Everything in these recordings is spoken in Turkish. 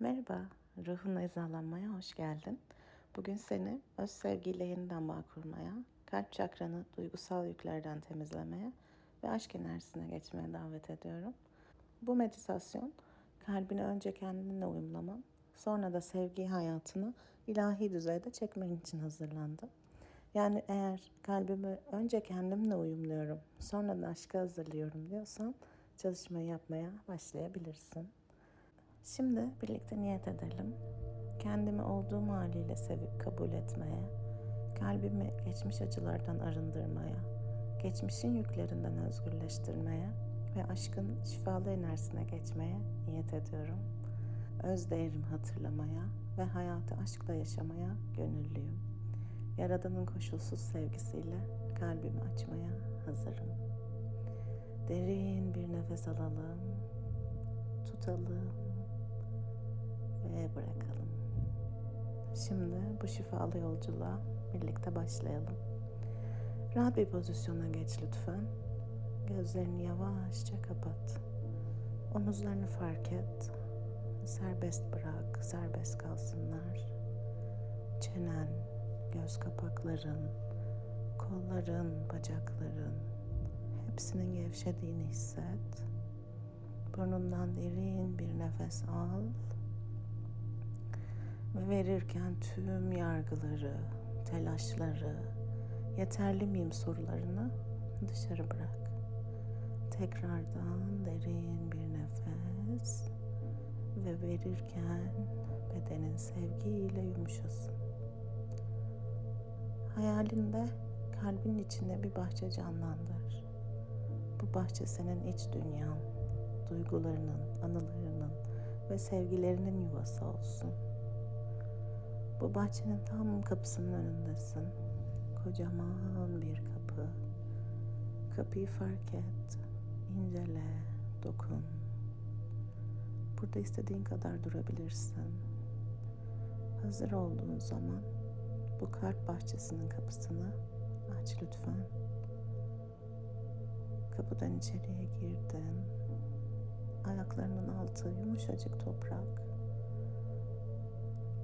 Merhaba, ruhun hizalanmaya hoş geldin. Bugün seni öz sevgiyle yeniden bağ kurmaya, kalp çakranı duygusal yüklerden temizlemeye ve aşk enerjisine geçmeye davet ediyorum. Bu meditasyon kalbini önce kendinle uyumlaman, sonra da sevgi hayatını ilahi düzeyde çekmen için hazırlandı. Yani eğer kalbimi önce kendimle uyumluyorum, sonra da aşka hazırlıyorum diyorsan çalışmayı yapmaya başlayabilirsin. Şimdi birlikte niyet edelim. Kendimi olduğum haliyle sevip kabul etmeye, kalbimi geçmiş acılardan arındırmaya, geçmişin yüklerinden özgürleştirmeye ve aşkın şifalı enerjisine geçmeye niyet ediyorum. Öz değerimi hatırlamaya ve hayatı aşkla yaşamaya gönüllüyüm. Yaradanın koşulsuz sevgisiyle kalbimi açmaya hazırım. Derin bir nefes alalım. Tutalım bırakalım. Şimdi bu şifalı yolculuğa birlikte başlayalım. Rahat bir pozisyona geç lütfen. Gözlerini yavaşça kapat. Omuzlarını fark et. Serbest bırak, serbest kalsınlar. Çenen, göz kapakların, kolların, bacakların hepsinin gevşediğini hisset. Burnundan derin bir nefes al ve verirken tüm yargıları, telaşları, yeterli miyim sorularını dışarı bırak. Tekrardan derin bir nefes ve verirken bedenin sevgiyle yumuşasın. Hayalinde kalbin içinde bir bahçe canlandır. Bu bahçe senin iç dünyan, duygularının, anılarının ve sevgilerinin yuvası olsun. Bu bahçenin tam kapısının önündesin. Kocaman bir kapı. Kapıyı fark et, incele, dokun. Burada istediğin kadar durabilirsin. Hazır olduğun zaman bu kalp bahçesinin kapısını aç lütfen. Kapıdan içeriye girdin. Ayaklarının altı yumuşacık toprak.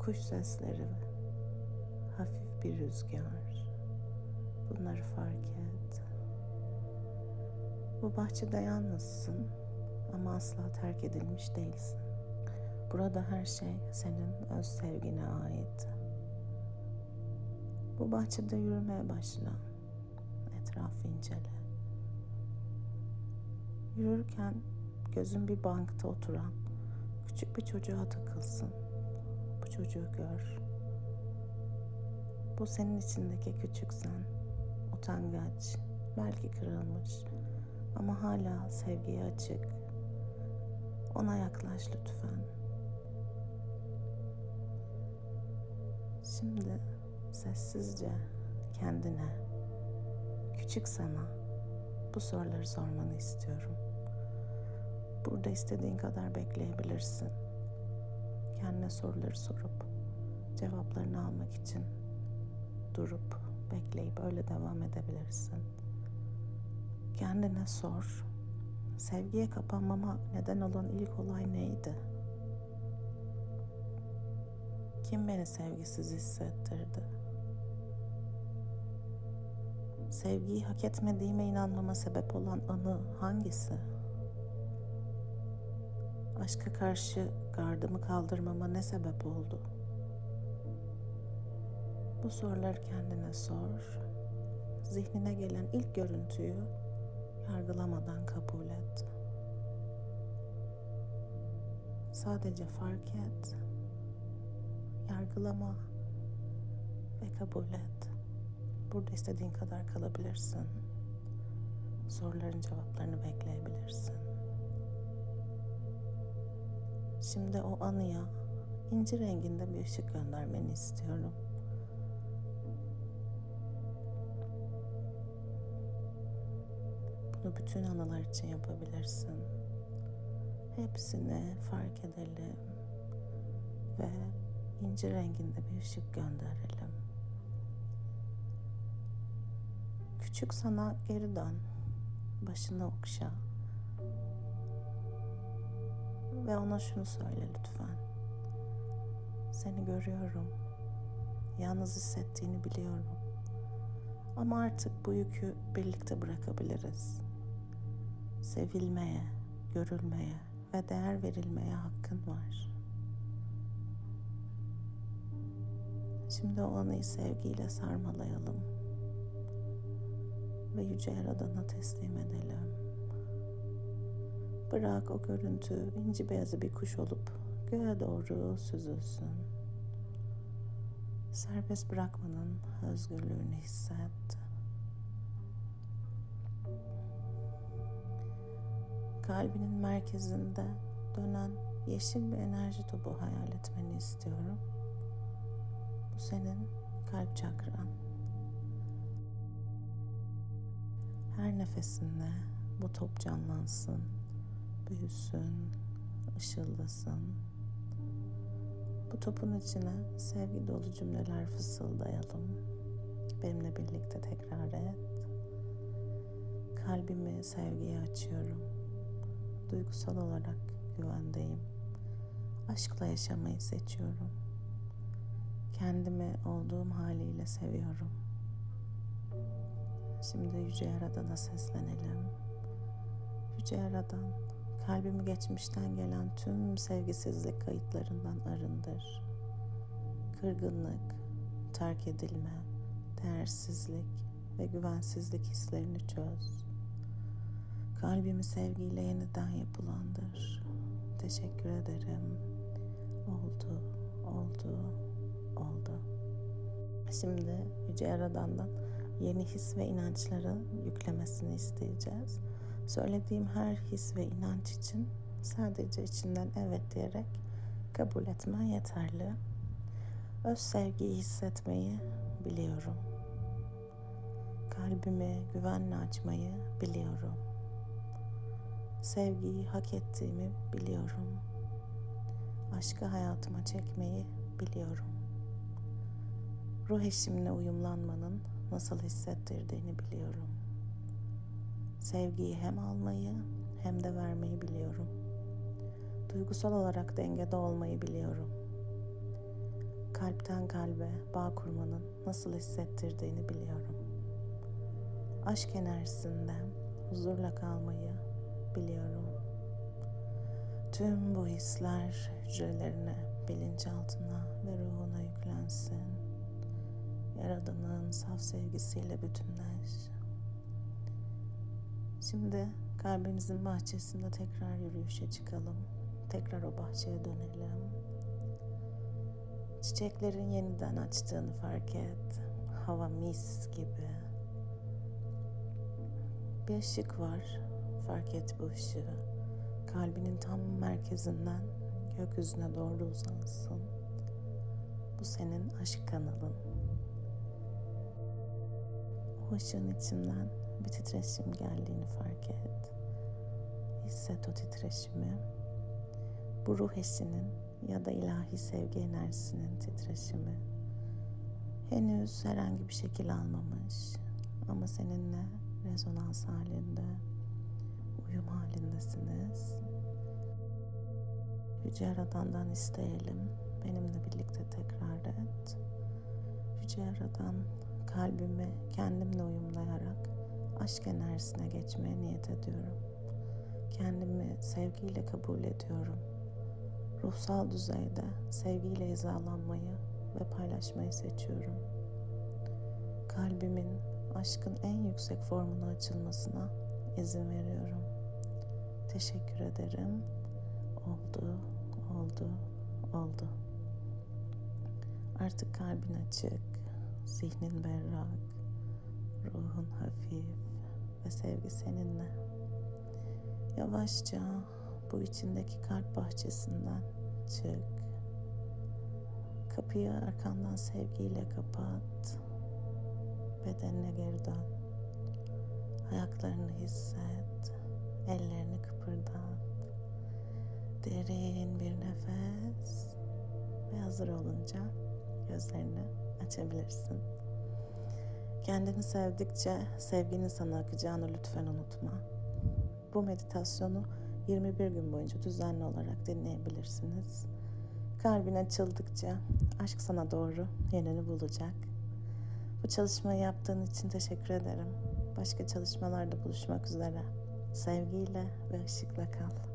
Kuş sesleri, hafif bir rüzgar. Bunları fark et. Bu bahçede yalnızsın ama asla terk edilmiş değilsin. Burada her şey senin öz sevgine ait. Bu bahçede yürümeye başla. Etrafı incele. Yürürken gözün bir bankta oturan küçük bir çocuğa takılsın. Bu çocuğu gör. Bu senin içindeki küçük sen. Utangaç, belki kırılmış ama hala sevgiye açık. Ona yaklaş lütfen. Şimdi sessizce kendine, küçük sana bu soruları sormanı istiyorum. Burada istediğin kadar bekleyebilirsin. Kendine soruları sorup cevaplarını almak için durup bekleyip öyle devam edebilirsin. Kendine sor. Sevgiye kapanmama neden olan ilk olay neydi? Kim beni sevgisiz hissettirdi? Sevgiyi hak etmediğime inanmama sebep olan anı hangisi? Aşka karşı gardımı kaldırmama ne sebep oldu? Bu soruları kendine sor. Zihnine gelen ilk görüntüyü yargılamadan kabul et. Sadece fark et. Yargılama ve kabul et. Burada istediğin kadar kalabilirsin. Soruların cevaplarını bekleyebilirsin. Şimdi o anıya inci renginde bir ışık göndermeni istiyorum. Bunu bütün anılar için yapabilirsin. Hepsini fark edelim ve inci renginde bir ışık gönderelim. Küçük sana geri dön. Başını okşa. Ve ona şunu söyle lütfen. Seni görüyorum. Yalnız hissettiğini biliyorum. Ama artık bu yükü birlikte bırakabiliriz. Sevilmeye, görülmeye ve değer verilmeye hakkın var. Şimdi o anıyı sevgiyle sarmalayalım ve Yüce Yaradan'a teslim edelim. Bırak o görüntü inci beyazı bir kuş olup göğe doğru süzülsün. Serbest bırakmanın özgürlüğünü hisset. Kalbinin merkezinde dönen yeşil bir enerji topu hayal etmeni istiyorum. Bu senin kalp çakran. Her nefesinde bu top canlansın, büyüsün, ışıldasın. Bu topun içine sevgi dolu cümleler fısıldayalım. Benimle birlikte tekrar et. Kalbimi sevgiye açıyorum. Duygusal olarak güvendeyim. Aşkla yaşamayı seçiyorum. Kendimi olduğum haliyle seviyorum. Şimdi Yüce Yaradan'a seslenelim. Yüce Yaradan, kalbimi geçmişten gelen tüm sevgisizlik kayıtlarından arındır. Kırgınlık, terk edilme, değersizlik ve güvensizlik hislerini çöz. Kalbimi sevgiyle yeniden yapılandır. Teşekkür ederim. Oldu, oldu, oldu. Şimdi Yüce Yaradan'dan yeni his ve inançları yüklemesini isteyeceğiz. Söylediğim her his ve inanç için sadece içinden evet diyerek kabul etmen yeterli. Öz sevgiyi hissetmeyi biliyorum. Kalbimi güvenle açmayı biliyorum. Sevgiyi hak ettiğimi biliyorum. Aşkı hayatıma çekmeyi biliyorum. Ruh eşimle uyumlanmanın nasıl hissettirdiğini biliyorum. Sevgiyi hem almayı hem de vermeyi biliyorum. Duygusal olarak dengede olmayı biliyorum. Kalpten kalbe bağ kurmanın nasıl hissettirdiğini biliyorum. Aşk enerjisinde huzurla kalmayı biliyorum. Tüm bu hisler hücrelerine, bilinçaltına ve ruhuna yüklensin. Yaradan'ın saf sevgisiyle bütünleş. Şimdi kalbimizin bahçesinde tekrar yürüyüşe çıkalım. Tekrar o bahçeye dönelim. Çiçeklerin yeniden açtığını fark et. Hava mis gibi. Bir ışık var. Fark et bu ışığı. Kalbinin tam merkezinden gökyüzüne doğru uzansın. Bu senin aşk kanalın. O ışığın içinden bir titreşim geldiğini fark et. Hisset o titreşimi. Bu ruh eşinin ya da ilahi sevgi enerjisinin titreşimi. Henüz herhangi bir şekil almamış ama seninle rezonans halinde, uyum halindesiniz. Yüce Yaradan'dan isteyelim. Benimle birlikte tekrar et. Yüce Yaradan kalbimi kendimle uyumlayarak aşk enerjisine geçmeye niyet ediyorum. Kendimi sevgiyle kabul ediyorum. Ruhsal düzeyde sevgiyle hizalanmayı ve paylaşmayı seçiyorum. Kalbimin aşkın en yüksek formuna açılmasına izin veriyorum. Teşekkür ederim. Oldu, oldu, oldu. Artık kalbin açık, zihnin berrak, ruhun hafif ve sevgi seninle. Yavaşça bu içindeki kalp bahçesinden çık. Kapıyı arkandan sevgiyle kapat. Bedenine geri dön. Ayaklarını hisset. Ellerini kıpırdat. Derin bir nefes. Ve hazır olunca gözlerini açabilirsin. Kendini sevdikçe sevginin sana akacağını lütfen unutma. Bu meditasyonu 21 gün boyunca düzenli olarak dinleyebilirsiniz. Kalbin açıldıkça aşk sana doğru yerini bulacak. Bu çalışmayı yaptığın için teşekkür ederim. Başka çalışmalarda buluşmak üzere. Sevgiyle ve ışıkla kal.